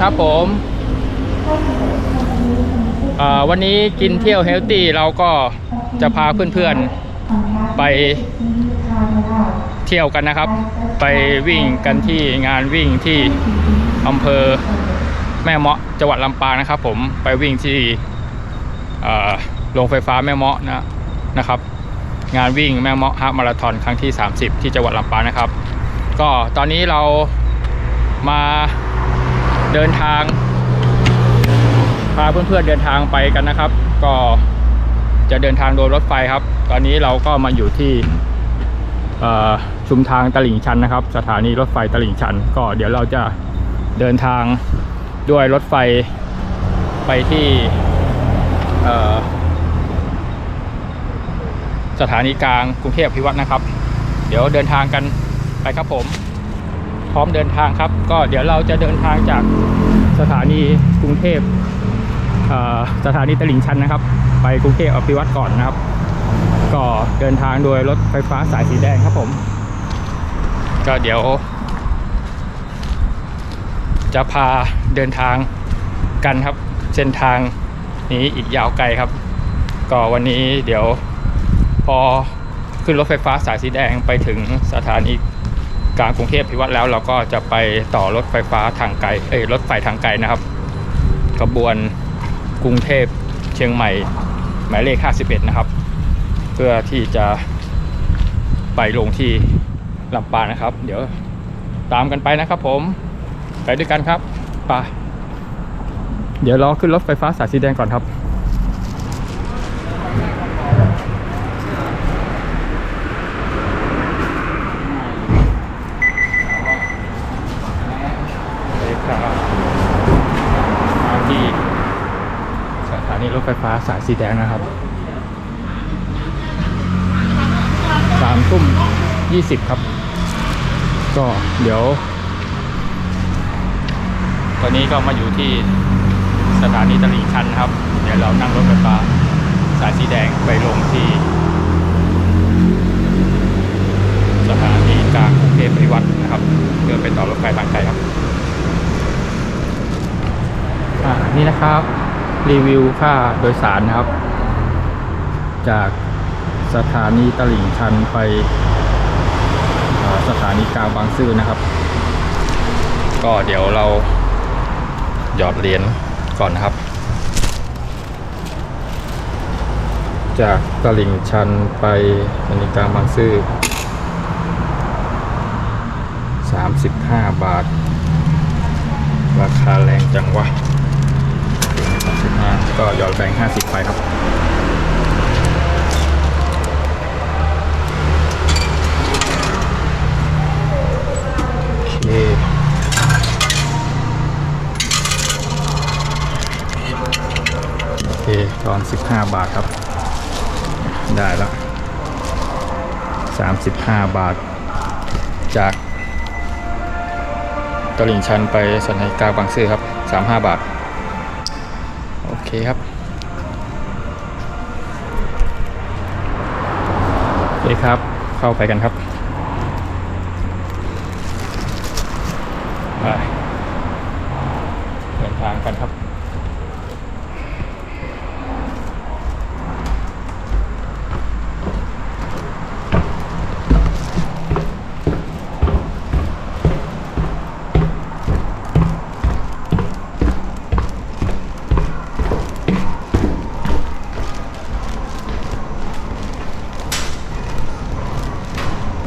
ครับผมวันนี้กินเที่ยวเฮลตี้เราก็จะพาเพื่อนๆไปเที่ยวกันนะครับ ไปวิ่งกันที่งานวิ่งที่อำเภอแม่เมาะจังหวัดลำปางนะครับ ผมไปวิ่งที่โรงไฟฟ้าแม่เมาะนะนะครับ งานวิ่งแม่เมาะฮาล์ฟมาราธอนครั้งที่ 30 ที่จังหวัดลำปางนะครับ ก็ตอนนี้เรามา เดินทาง พาเพื่อนๆเดินทางไปกันนะครับ ก็จะเดินทางโดยรถไฟครับ ตอนนี้เราก็มาอยู่ที่ชุมทางตลิ่งชันนะครับ สถานีรถไฟตลิ่งชัน ก็เดี๋ยวเราจะเดินทางด้วยรถไฟไปที่สถานีกลางกรุงเทพพิวัตรนะครับ เดี๋ยวเดินทางกันไปครับผม ร้อมเดินทางครับ ก็เดี๋ยวเราจะเดินทางจากสถานีกรุงเทพอ่อสถานีตลิ่งชันนะครับ ไปกรุงเทพอภิวัตรก่อนนะครับ ก็เดินทางโดยรถไฟฟ้าสายสีแดงครับผม ก็เดี๋ยว จะพาเดินทางกันครับ เส้นทางนี้อีกยาวไกลครับ ก็วันนี้เดี๋ยวพอขึ้นรถไฟฟ้าสายสีแดงไปถึงสถานี กลางกรุงเทพพิวัตรแล้วเราก็จะไปต่อรถไฟฟ้าทางไกลเอ้ยรถไฟทางไกลนะครับขบวนกรุงเทพเชียงใหม่ หมายเลข 51 นะครับ เพื่อที่จะไปลงที่ลำปางนะครับ เดี๋ยวตามกันไปนะครับผมไปด้วยกันครับไปเดี๋ยวรอขึ้นรถไฟฟ้าสายสีแดงก่อนครับ เลยครับมาที่สถานีรถไฟฟ้าสายสีแดงนะครับสามทุ่มยี่สิบครับ ก็เดี๋ยว ตอนนี้ก็มาอยู่ที่สถานีตลิ่งชันนะครับ เดี๋ยวเรานั่งรถไฟฟ้าสายสีแดงไปลงที่ สถานีกลางกรุงเทพปริวัตินะครับเพื่อไปต่อรถไฟทางไกลครับ อ่า นี่นะครับ รีวิวค่าโดยสารนะครับ จากสถานีตลิ่งชันไปสถานีกลางบางซื่อนะครับ ก็เดี๋ยวเราหยอดเหรียญก่อนนะครับ จากตลิ่งชันไปสถานีกลางบางซื่อ35 บาท ราคาแรงจังวะ ก็หยอดแบงค์50 ไปครับโอเคโอเคตอน 15 บาทครับ ได้แล้ว 35 บาท จากตลิ่งชันไปสถานีกาบางซื่อครับ 35 บาท คครับโอเคครับ เข้าไปกันครับ ไปเดินทางกันครับ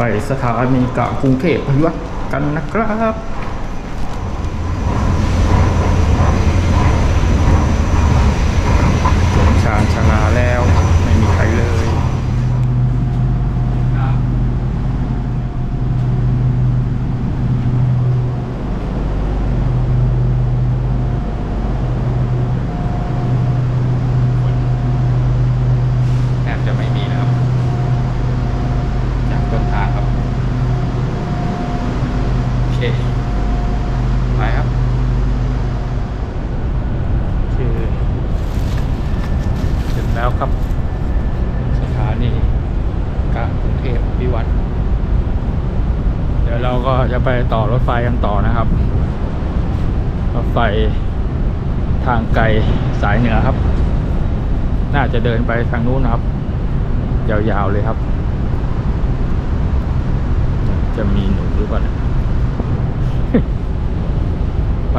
ไป สถานีกลางกรุงเทพพยวกันนะครับ จะเดินไปทางนู้นครับ ยาวๆเลยครับ จะมีหนูหรือเปล่าไป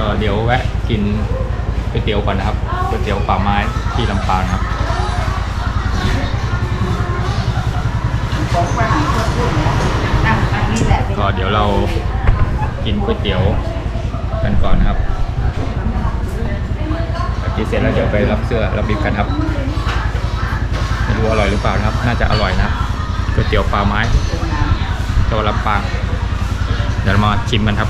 ก็เดี๋ยวแวะกินก๋วยเตี๋ยวก่อนนะครับก๋วยเตี๋ยวป่าไม้ที่ลำปางครับก็เดี๋ยวเรากินก๋วยเตี๋ยวกันก่อนนะครับกินเสร็จแล้วเดี๋ยวไปรับเสื้อรับบิบกันครับไม่รู้อร่อยหรือเปล่านะครับ น่าจะอร่อยนะก๋วยเตี๋ยวปลาไม้จังหวัดลำปางเดี๋ยวมาชิมกันครับ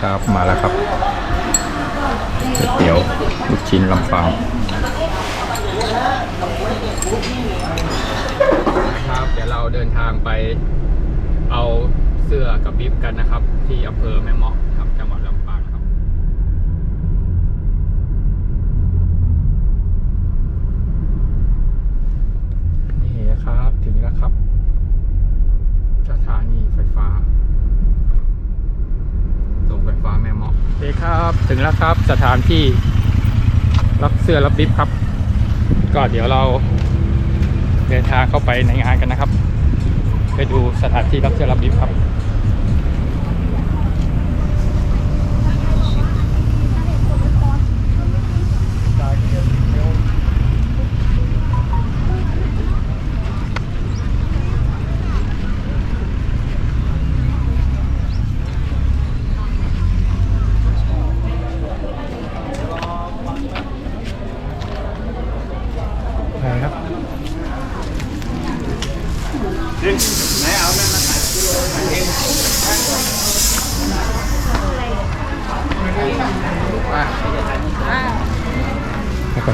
ครับมาแล้วครับก๋วยเดี๋ยวลูกชิ้นลำฟางครับ เดี๋ยวเราเดินทางไปเอาเสื้อกับบิ๊บกันนะครับ ที่อำเภอแม่เมาะครับจังหวัดลำปางครับ นี่นะครับถึงแล้วครับ สถานีไฟฟ้าตรงไฟฟ้าแม่เมาะโอเคครับ ถึง แล้วครับ สถานที่รับเสื้อรับบิ๊บครับ ก็เดี๋ยวเราเดินทางเข้าไปในงานกันนะครับ ไปดูสถานที่รับเสื้อรับบิฟครับ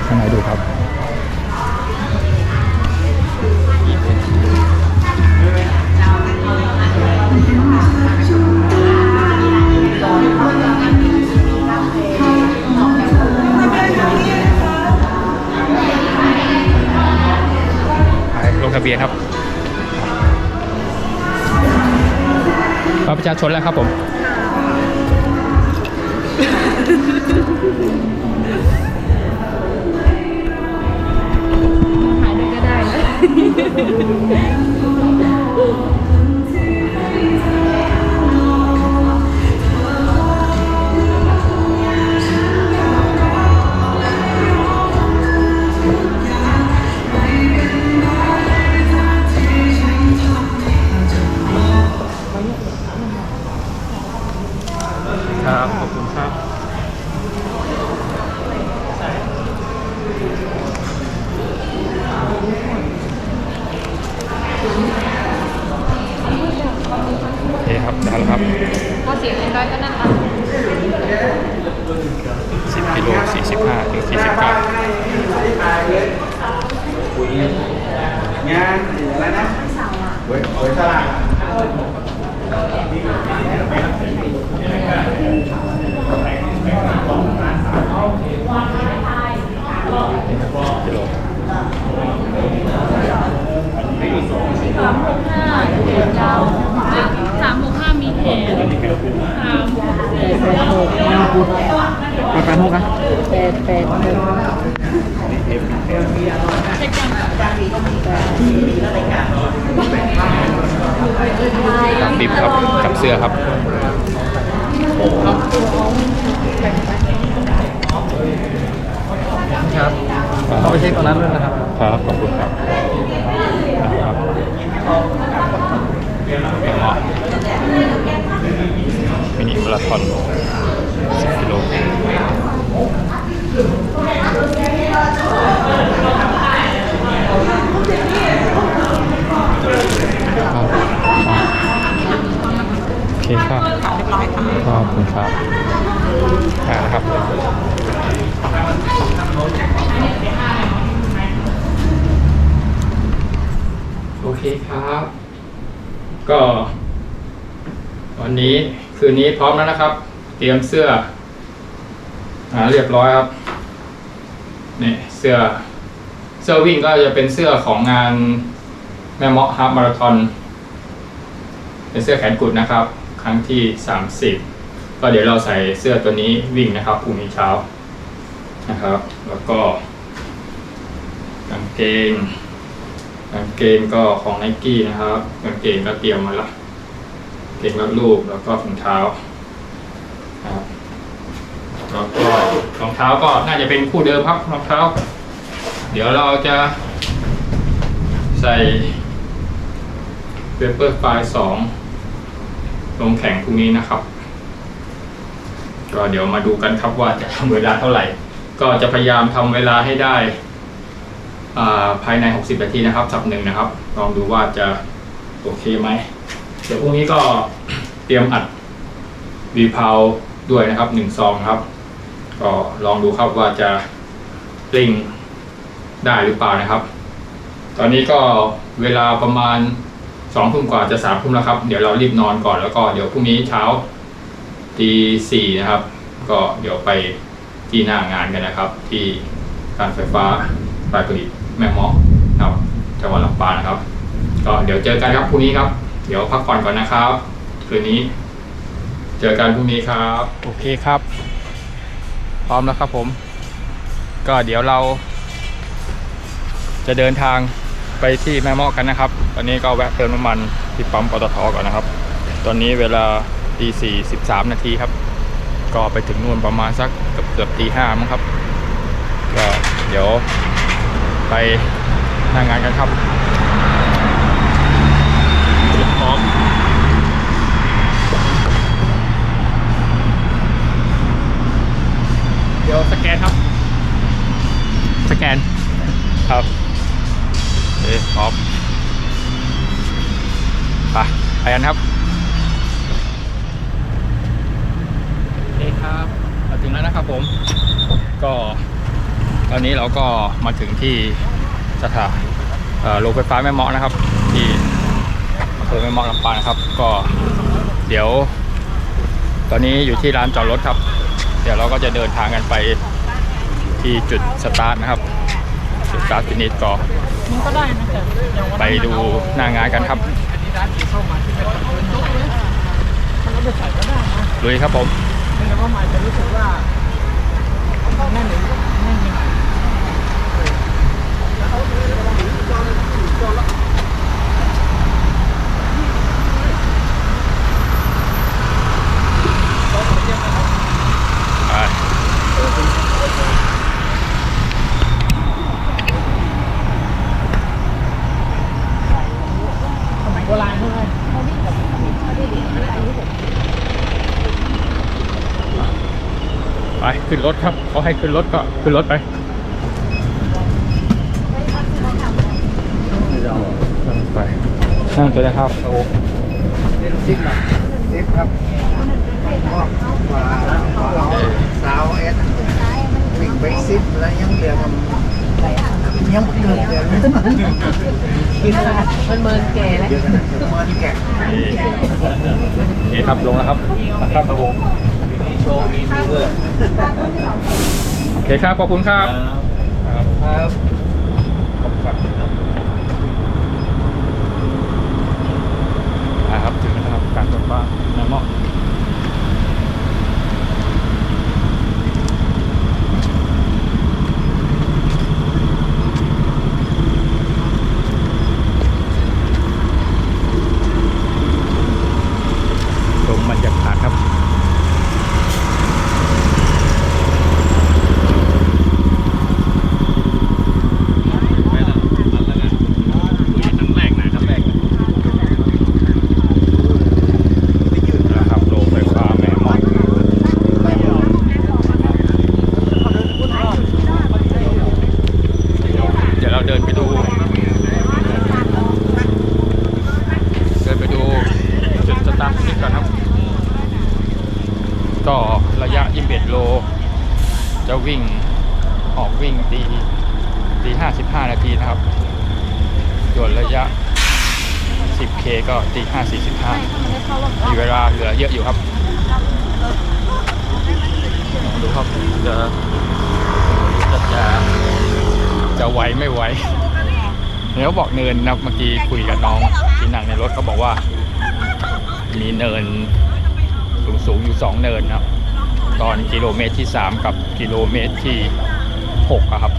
ข้างในดูครับลงทะเบียนครับประชาชนแล้วครับผม Thank you. คยังกับบิบครับกับเสื้อครับครับเอาไปเช็คตรงนั้นด้วยนะครับ ครับขอบคุณครับครับแม่เมาะมินิมาราธอน10กิโลครับ โอเคครับขอบคุณครับอ่าครับโอเคครับ ก็ วันนี้คืนนี้พร้อมแล้วนะครับ เตรียมเสื้อหาเรียบร้อยครับนี่เสื้อ เสื้อวิ่งก็จะเป็นเสื้อของงานแม่เมาะฮาล์ฟมาราธอนเป็นเสื้อแขนกุดนะครับ ครั้งที่ 30 ก็เดี๋ยวเราใส่เสื้อตัวนี้วิ่งนะครับพรุ่งนี้เช้านะครับ แล้วก็กางเกงกางเกงก็ของไนกี้นะครับกางเกงก็เตรียมมาละเกงรัดรูปแล้วก็ถุงเท้าครับแล้วก็รองเท้าก็น่าจะเป็นคู่เดิมครับรองเท้า เดี๋ยวเราจะใส่เปเปอร์ไฟล์สอง ลงแข่งพรุ่งนี้นะครับ ก็เดี๋ยวมาดูกันครับว่าจะทำเวลาเท่าไหร่ ก็จะพยายามทำเวลาให้ได้ภายใน 60 นาทีนะครับสับหนึ่งนะครับ ลองดูว่าจะโอเคไหม เดี๋ยวพรุ่งนี้ก็เตรียมอัดวีพาวด้วยนะครับหนึ่งซองครับ ก็ลองดูครับว่าจะกลิ้งได้หรือเปล่านะครับ ตอนนี้ก็เวลาประมาณ สองทุ่มกว่าจะสามทุ่มแล้วครับ เดี๋ยวเรารีบนอนก่อนแล้วก็เดี๋ยวพรุ่งนี้เช้าตีสี่นะครับ ก็เดี๋ยวไปที่หน้างานกันนะครับ ที่การไฟฟ้าฝ่ายผลิตแม่เมาะนะครับจังหวัดลำปางนะครับ ก็เดี๋ยวเจอกันครับพรุ่งนี้ครับ เดี๋ยวพักผ่อนก่อนนะครับคืนนี้ เจอกันพรุ่งนี้ครับ โอเคครับ พร้อมแล้วครับผม ก็เดี๋ยวเราจะเดินทาง ไปที่แม่เมาะกันนะครับ ตอนนี้ก็แวะเติมน้ำมันที่ปั๊มปตทก่อนนะครับ ตอนนี้เวลาตีสี่สิบสามนาทีครับ ก็ไปถึงนู่นประมาณสักเกือบเกือบตีห้ามั้งครับ ก็เดี๋ยวไปหน้างานกันครับพร้อมเดี๋ยวสแกนครับ สแกนครับเอ๊ะ พร้อมไปไปกันครับโอเคครับมาถึงแล้วนะครับผม ก็ตอนนี้เราก็มาถึงที่สถานโรงไฟฟ้าแม่เมาะนะครับ ที่อำเภอแม่เมาะลำปางนะครับ ก็เดี๋ยว ตอนนี้อยู่ที่ร้านจอดรถครับ เดี๋ยวเราก็จะเดินทางกันไปที่จุดสตาร์ทนะครับ จุดสตาร์ทฟินิชก็มันก็ได้นะแต่อย่างวันไปดูหน้างานกันครับมันก็ไปใส่ก็ได้นะลุยครับผม แต่ว่าหมายจะรู้สึกว่าแน่นหรือแน่นยังไง ไป สมัยโบราณใช่ไหม ไปขึ้น รถครับเขาให้ขึ้นรถก็ขึ้นรถไปนั่งไปนั่งตัวนะครับซิปนะซิปครับขวาขวาสาวเอสวิ่งไปซิปแล้วยังเหลือมันยังเหลือเหลือมันมันเมินแก่แล้วเยอะขนาดนี้มันแกะนี่โอเคครับลงแล้วครับครับผม โชว์มีเพื่อโอเคครับ ขอบคุณครับ ครับครับขอบคุณครับอ่าครับ ถึงแล้วนะครับ การไฟฟ้าแม่เมาะชมบรรยากาศครับ ครั้งแรกนะครั้งแรกนะครับโรงไฟฟ้าแม่เมอเดี๋ยวเราเดินไปดู เดินไปดูจุดสตาร์ทนิดก่อนครับ ก็ระยะ21โล จะ วิ่งออกวิ่งตีตี55นาทีนะครับส่วนระยะ 10K ก็ตี5 45มีเวลาเหลือเยอะอยู่ครับดูครับจะจะจะเดี๋ยวบอกเนินนะเมื่อกี้คุยกับน้องที่นั่งในรถเขาบอกว่า มีเนินสูงๆอยู่สองเนินนะครับ ตอนกิโลเมตรที่ 3 กับกิโลเมตรที่6ครับ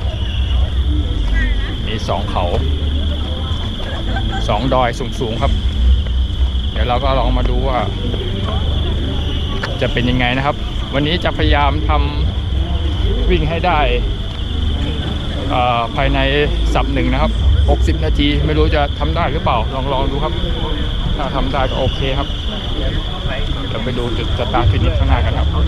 มีสองเขาสองดอยสูงๆครับ เดี๋ยวเราก็ลองมาดูว่า จะเป็นยังไงนะครับ วันนี้จะพยายามทำวิ่งให้ได้ภายในสับหนึ่งนะครับ 60 นาที ไม่รู้จะทำได้หรือเปล่า ลองลองดูครับ ถ้าทำได้ก็โอเคครับ เดี๋ยวไปดูจุดสตาร์ทฟินิชข้างหน้ากันครับครับ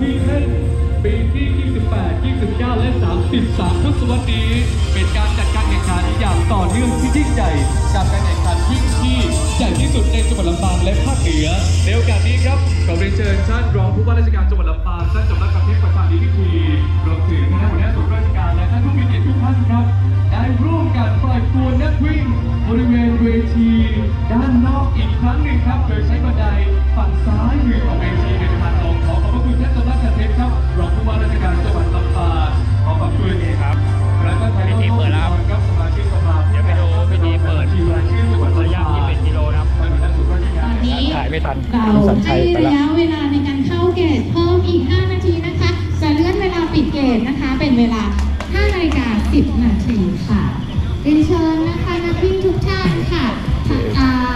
ที่แท่นปีที่ 28 29 และ 33ทศวรรษนี้เป็นการ ต่อเนื่องที่ยิ่งใหญ่กับการแข่งขันวิ่งที่ใหญ่ที่สุดในจังหวัดลำปางและภาคเหนือในโอกาสนี้ครับขอเรียนเชิญท่านรองผู้ว่าราชการจังหวัดลำปางท่านจำรัดประเทศประธานในพิธีรวมถึงคณะหัวหน้าส่วนราชการและท่านผู้มีเกียรติทุกท่านครับได้ร่วมกันปล่อยตัวนักวิ่งบริเวณเวทีด้านนอกอีกครั้งหนึ่งครับโดยใช้บันไดฝั่งซ้ายมือของเวทีเป็นทางลงขอขอบพระคุณท่านจำรัดประเทศครับรองผู้ว่าราชการ ไม่ทันเราคุณสัญชัให้ยไประแล้วยะเวลาในการเข้าเกตเพิ่มอีก 5 นาทีนะคะ จะเลื่อนเวลาปิดเกตนะคะ เป็นเวลา 5 นาฬิกา 10 นาทีค่ะเรียนเชิญนะคะนักวิ่งทุกท่านค่ะอ่า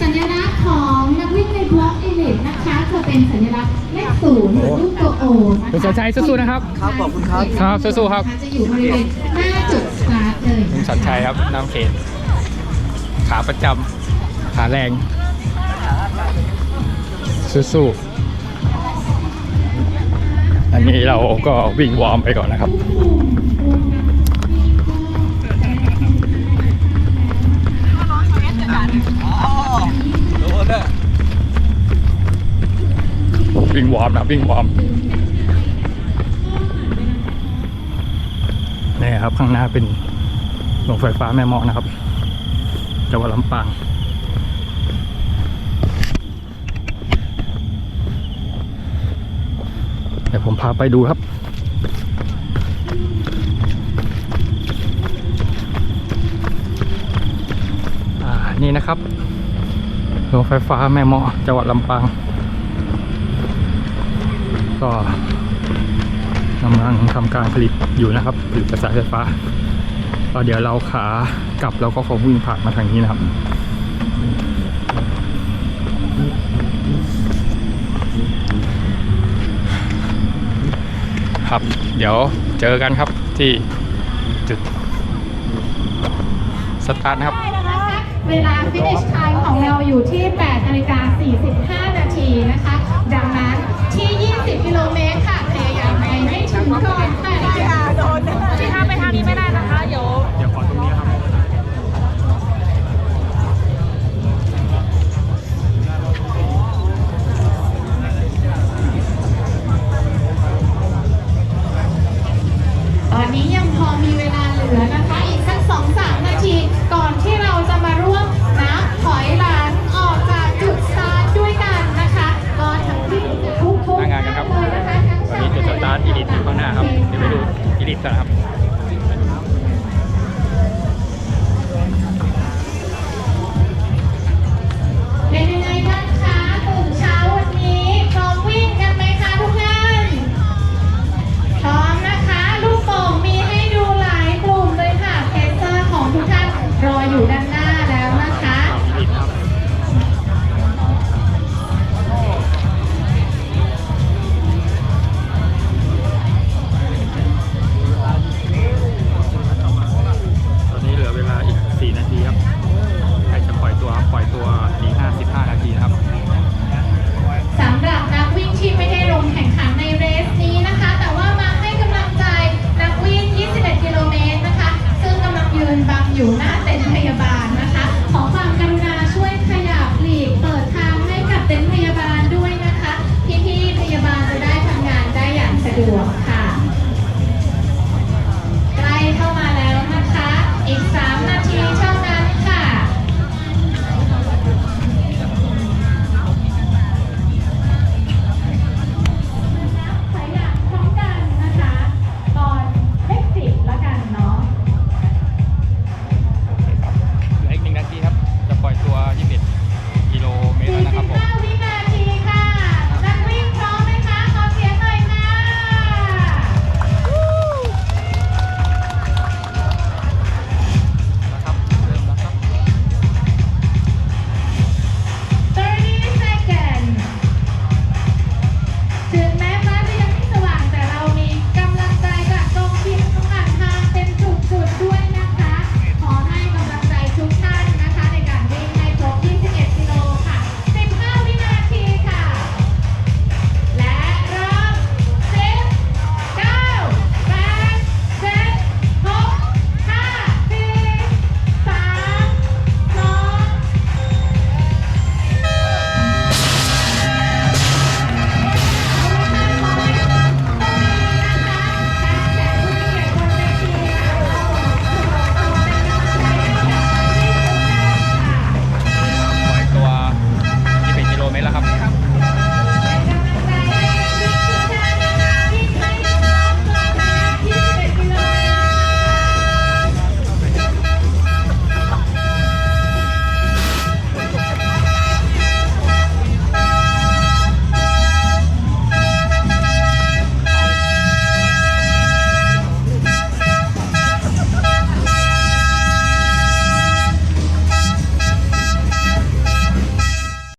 สัญลักษณ์ของนักวิ่งในบล็อกเอลิทนะคะจะเป็นสัญลักษณ์เลขศูนย์หรือรูปตัวโอนะคะคุณสัญชัยสู้ๆนะครับครับขอบคุณครับ ครับสู้ๆครับ จะอยู่บริเวณหน้าจุดสตาร์ทเลยคุณสัญชัยครับน้ำเขตขาประจำขาแรง สู้ๆ อันนี้เราก็วิ่งวอร์มไปก่อนนะครับวิ่งวอร์มนะวิ่งวอร์มนี่ครับข้างหน้าเป็นโรงไฟฟ้าแม่เมาะนะครับจังหวัดลำปางเดี๋ ยวผมพาไปดูครับ นี่นะครับโรงไฟฟ้าแม่เมาะจังหวัดลำปาง ก็กำลังทำการผลิตอยู่นะครับผลิตกระแสไฟฟ้าก็เดี๋ยวเราขากลับเราก็คงวิ่งผ่านมาทางนี้นะครับ ครับ เดี๋ยวเจอกันครับที่จุดสตาร์ทนะครับ เวลา finish time ของเราอยู่ที่8นาฬิกา45 นาทีนะคะ ดังนั้นที่ 20 กิโลเมตรค่ะพยายามไปให้ถึงก่อน8นาฬิกาโดนที่ถ้าไป ตอนนี้ยังพอมีเวลาเหลือนะคะ อีกสัก2-3นาที ก่อนที่เราจะมาร่วมนับถอยหลังออกจากจุดสตาร์ทด้วยกันนะคะก็ทั้งที่ทุกๆหน้างานกันครับเลยนะคะทั้งวันนี้จุดสตาร์ทอีลิทอยู่ข้างหน้าครับเดี๋ยวไปดูอีลิทกันนะครับ